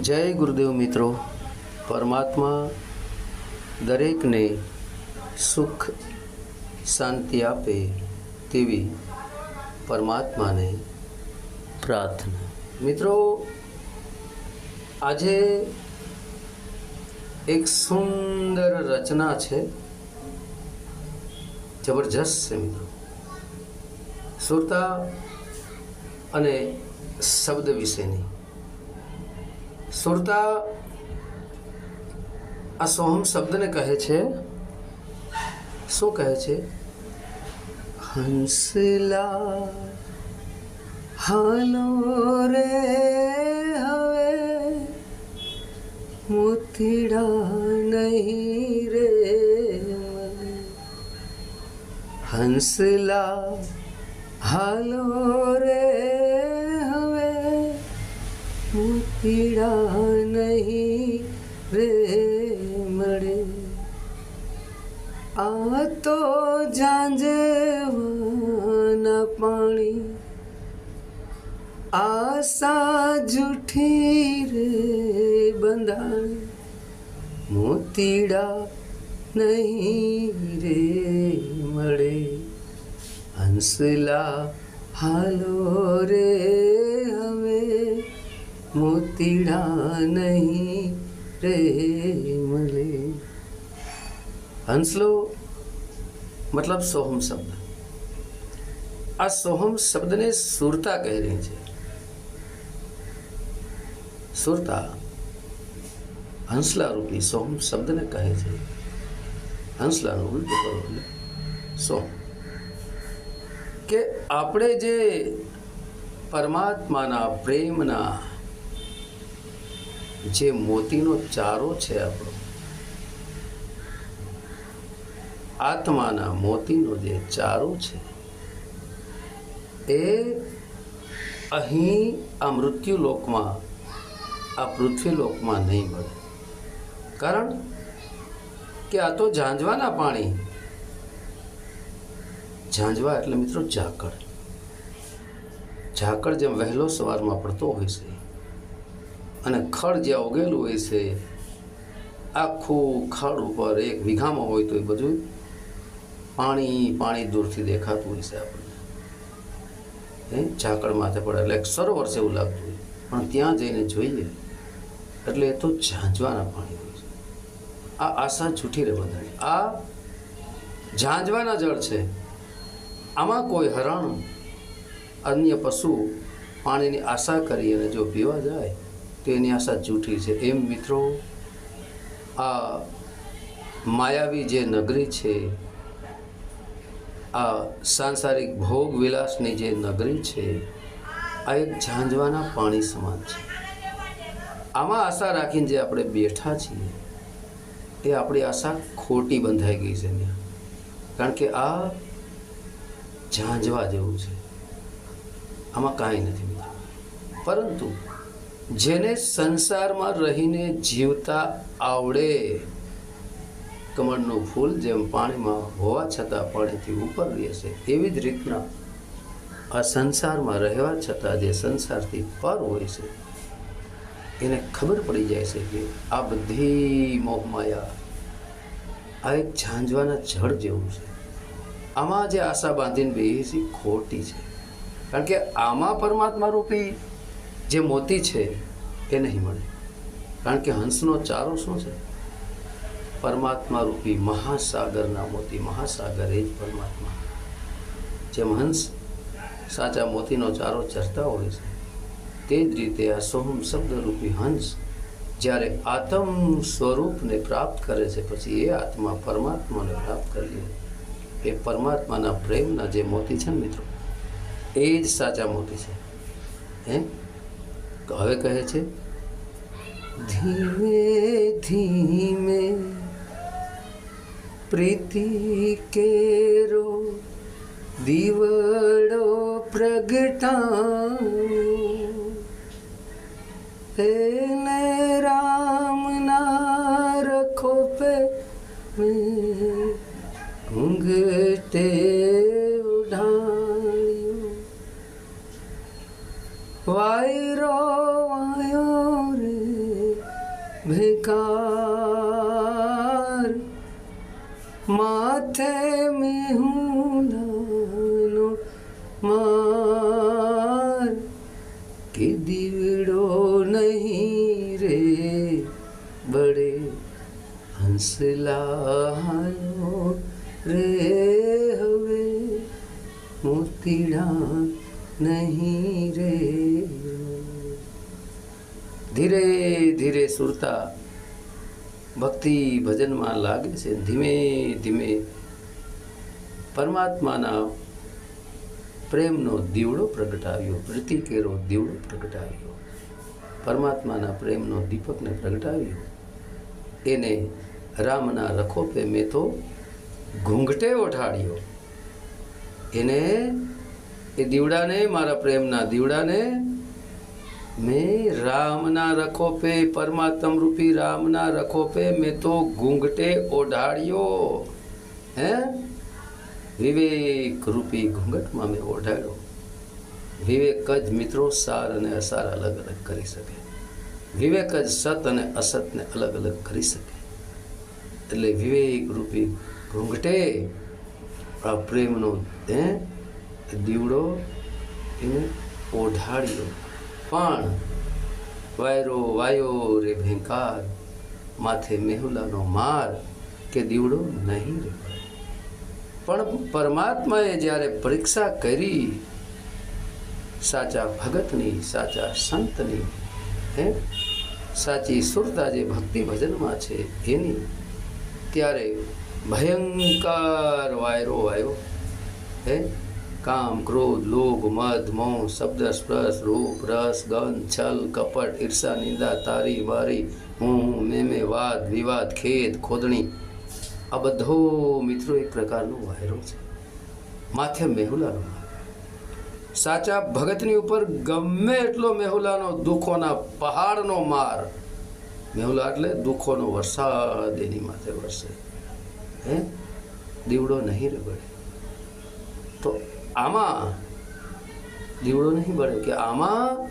જય ગુરુદેવ મિત્રો. પરમાત્મા દરેકને સુખ, શાંતિ આપે તેવી પરમાત્માને પ્રાર્થના. મિત્રો, આજે એક સુંદર રચના છે. જબરજસ્ત છે મિત્રો. સુરતા અને શબ્દ વિશેની. સુરતા આ સોહમ શબ્દને કહે છે શું કહે છે હંસલા હાલો રે હવે મોતીડા નહીં રે. હંસલા હાલો રે મોતીડા નહીં રે મળે આ તો ઝાંઝવાના પાણી. આશા જૂઠી રે બંધાણી. મોતીડા નહીં રે મળે હંસલા હાલો રે હવે. મોતીડા નહીં રે મળે હંસલો મતલબ સોહમ શબ્દ આ સોહમ શબ્દને સુરતા કહી રહી છે સુરતા હંસલા રૂપી સોહમ શબ્દને કહે છે હંસલાનું ઉલટું કરો એટલે સોહમ કે આપણે જે પરમાત્માના પ્રેમના જે મોતીનો ચારો છે આપણો. આત્માના મોતીનો જે ચારો છે, એ અહીં આ મૃત્યુ લોકમાં આ પૃથ્વી લોકમાં નહીં મળે. કારણ કે આ તો ઝાંઝવાના પાણી. ઝાંઝવા એટલે મિત્રો ઝાકળ. ઝાકળ જેમ વહેલો સવારમાં પડતો હોય છે અને ખડ જ્યાં ઉગેલું હોય છે, આખું ખડ ઉપર એક વીઘામાં હોય તો એ બધું પાણી પાણી દૂરથી દેખાતું હોય છે આપણને ઝાકળ માથે પડે એટલે એક સરોવર છે એવું લાગતું હોય. પણ ત્યાં જઈને જોઈએ એટલે એ તો ઝાંઝવાના પાણી હોય છે. આ આશા છૂટી રહે બધાની. આ ઝાંઝવાના જળ છે. આમાં કોઈ હરણ, અન્ય પશુ પાણીની આશા કરી અને જો પીવા જાય તો એની આશા જૂઠી છે. એમ મિત્રો, આ માયાવી જે નગરી છે, આ સાંસારિક ભોગ વિલાસની જે નગરી છે, આ એક ઝાંઝવાના પાણી સમાન છે. આમાં આશા રાખીને જે આપણે બેઠા છીએ, એ આપણી આશા ખોટી બંધાઈ ગઈ છે ત્યાં કારણ કે આ ઝાંઝવા જેવું છે. આમાં કાંઈ નથી પરંતુ જેને સંસારમાં રહીને જીવતા આવડે. કમળનું ફૂલ જેમ પાણીમાં હોવા છતાં પાણીથી ઉપર રહેશે એવી જ રીતના આ સંસારમાં રહેવા છતાં જે સંસારથી પર હોય છે, એને ખબર પડી જાય છે કે આ બધી મોહમાયા આ એક ઝાંઝવાના જળ જેવું છે. આમાં જે આશા બાંધીને બેસી ખોટી છે. કારણ કે આમાં પરમાત્મા રૂપી જે મોતી છે એ નહીં મળે. કારણ કે હંસનો ચારો શું છે? પરમાત્મા રૂપી મહાસાગરના મોતી. મહાસાગર એ જ પરમાત્મા. જેમ હંસ સાચા મોતીનો ચારો ચરતા હોય છે, તે જ રીતે આ સોહમ શબ્દરૂપી હંસ જ્યારે આત્મ સ્વરૂપને પ્રાપ્ત કરે છે, પછી એ આત્મા પરમાત્માને પ્રાપ્ત કરી એ પરમાત્માના પ્રેમના જે મોતી છે ને મિત્રો, એ જ સાચા મોતી છે. હે? તો હવે કહે છે, ધીમે ધીમે પ્રીતિ કેરો દીવડો પ્રગટા એને રામના રખો પે ઘૂંઘટે વાયરો વાયો રે ભેંકાર માથે મેહુલાનો માર. કે દીવડો નહીં રે બડે હંસલાલો રે હવે મોતીડા નહીં રે. ધીરે ધીરે સુરતા ભક્તિ ભજનમાં લાગે છે. ધીમે ધીમે પરમાત્માના પ્રેમનો દીવડો પ્રગટાવ્યો પ્રતિકેરો દીવડો પ્રગટાવ્યો પરમાત્માના પ્રેમનો દીપકને પ્રગટાવ્યો એને રામના રખોપે મેં તો ઘૂંઘટે ઓઠાડ્યો એને એ દીવડાને, મારા પ્રેમના દીવડાને મેં રામના રખો પે, પરમાત્મ રૂપી રામના રખો પે, મેં તો ઘૂંઘટે ઓઢાડ્યો હે? વિવેક રૂપી ઘૂંઘટમાં મેં ઓઢાડ્યો વિવેક જ મિત્રો સાર અને અસાર અલગ અલગ કરી શકે. વિવેક જ સત અને અસતને અલગ અલગ કરી શકે. એટલે વિવેક રૂપી ઘૂંઘટે. આ પ્રેમનો, હે? દીવડો એને ઓઢાડ્યો પણ વાયરો, વાયો રે ભેંકાર, માથે મેહુલાનો માર કે દીવડો નહીં રે પણ પરમાત્માએ જ્યારે પરીક્ષા કરી, સાચા ભગતની, સાચા સંતની, હે, સાચી સુરતા જે ભક્તિ ભજનમાં છે એની, ત્યારે ભયંકર વાયરો આવ્યો, હે કામ, ક્રોધ, લોભ, મદ મોહ શબ્દ, સ્પર્શ, રૂપ, રસ ગન છલ, કપટ, ઈર્ષા, નિંદા, તારી, વારી, હું મેમે વાદ, વિવાદ, ખેદ, ખોદણી. આ બધો મિત્રો એક પ્રકારનો વાયરો છે. માથે મેહુલાનો સાચા ભગતની ઉપર ગમે એટલો મેહુલાનો, દુઃખોના પહાડનો માર. મેહુલા એટલે દુઃખોનો વરસાદ એની માથે વરસે. હે? દીવડો નહીં રગડે. તો આમાં દીવડો નહીં બળે કે આમાં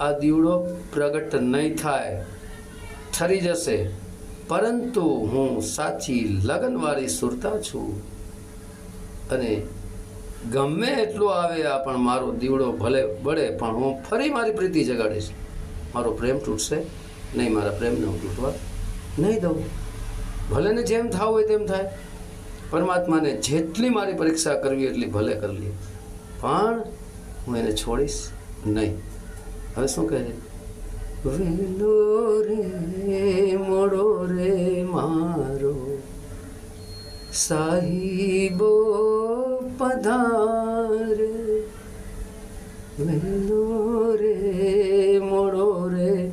આ દીવડો પ્રગટ નહીં થાય, ઠરી જશે. પરંતુ હું સાચી લગનવાળી સુરતા છું. અને ગમે એટલું આવે આ પણ મારો દીવડો ભલે બળે, પણ હું ફરી મારી પ્રીતિ જગાડીશ. મારો પ્રેમ તૂટશે નહીં, મારા પ્રેમને હું તૂટવા નહીં દઉં. ભલે ને જેમ થવું હોય તેમ થાય. પરમાત્માને જેટલી મારી પરીક્ષા કરવી એટલી ભલે કરવી પણ હું એને છોડીશ નહીં. હવે શું કહે છે? વેલો રે, મોડો રે, મારો સાહિબો પધારે. વેલો રે, મોડો રે,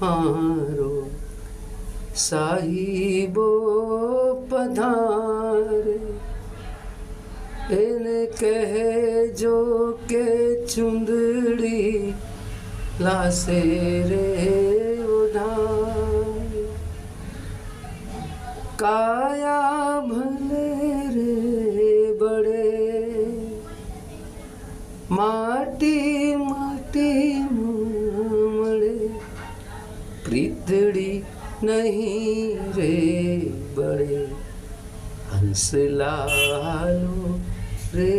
મારો સાહિબો પધારે. એને કહેજો કે ચુંદડી લાસે રે ઉધાર કાયા ભલે રે બડે માટી માટી મળે પ્રીતડી નહીં રે બળે હંસલાલો રે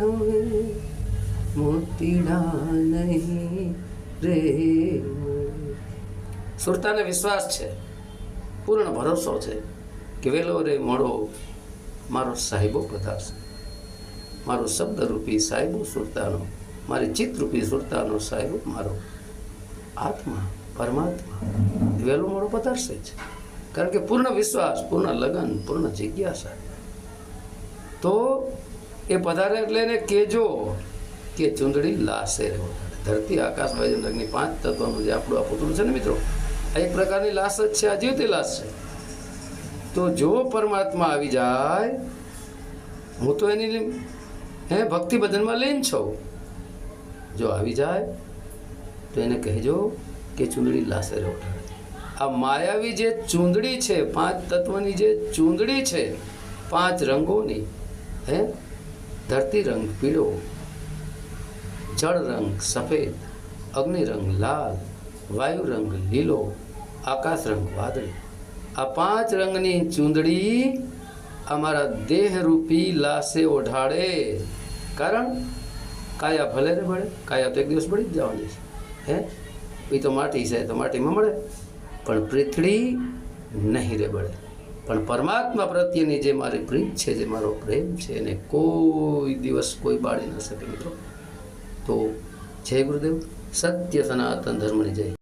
હવે મોતીડા નહીં રે સુરતાને વિશ્વાસ છે, પૂર્ણ ભરોસો છે કે વેલો રે મોડો મારો સાહેબો પધારશે. મારો શબ્દરૂપી સાહેબો સુરતાનો, મારી ચિત્તરૂપી સુરતાનો સાહેબો મારો આત્મા, પરમાત્મા વહેલો મોડો પધારશે જ. કારણ કે પૂર્ણ વિશ્વાસ, પૂર્ણ લગન, પૂર્ણ જિજ્ઞાસા. તો એ પધારે એટલે એને કહેજો કે ચૂંદડી લાશે. ધરતી, આકાશ, વાયુ લગ્નની પાંચ તત્વનું જે આપણું આ પુતળું છે ને મિત્રો, આ એક પ્રકારની લાશ જ છે, આ જીવતી લાશ છે. તો જો પરમાત્મા આવી જાય, હું તો એની હે ભક્તિ ભજનમાં લઈને છું. જો આવી જાય, તો એને કહેજો કે ચૂંદડી લાશે આ માયાવી જે ચૂંદડી છે, પાંચ તત્વની જે ચૂંદડી છે, પાંચ રંગોની, હે ધરતી રંગ પીળો, જળ રંગ સફેદ, અગ્નિ રંગ લાલ, વાયુ રંગ લીલો, આકાશ રંગ વાદળી. આ પાંચ રંગની ચૂંદડી અમારા દેહરૂપી લાશે ઓઢાડે. કારણ કાયા ભલે ને મળે કાયા તો એક દિવસ મળી જ જવાની છે. હે? એ તો માટી છે, તો માટીમાં મળે. પણ પૃથ્વી નહીં રે મળે પણ પરમાત્મા પ્રત્યેની જે મારી પ્રીત છે, જે મારો પ્રેમ છે, એને કોઈ દિવસ કોઈ બાળી ન શકે મિત્રો. તો જય ગુરુદેવ. સત્ય સનાતન ધર્મની જય.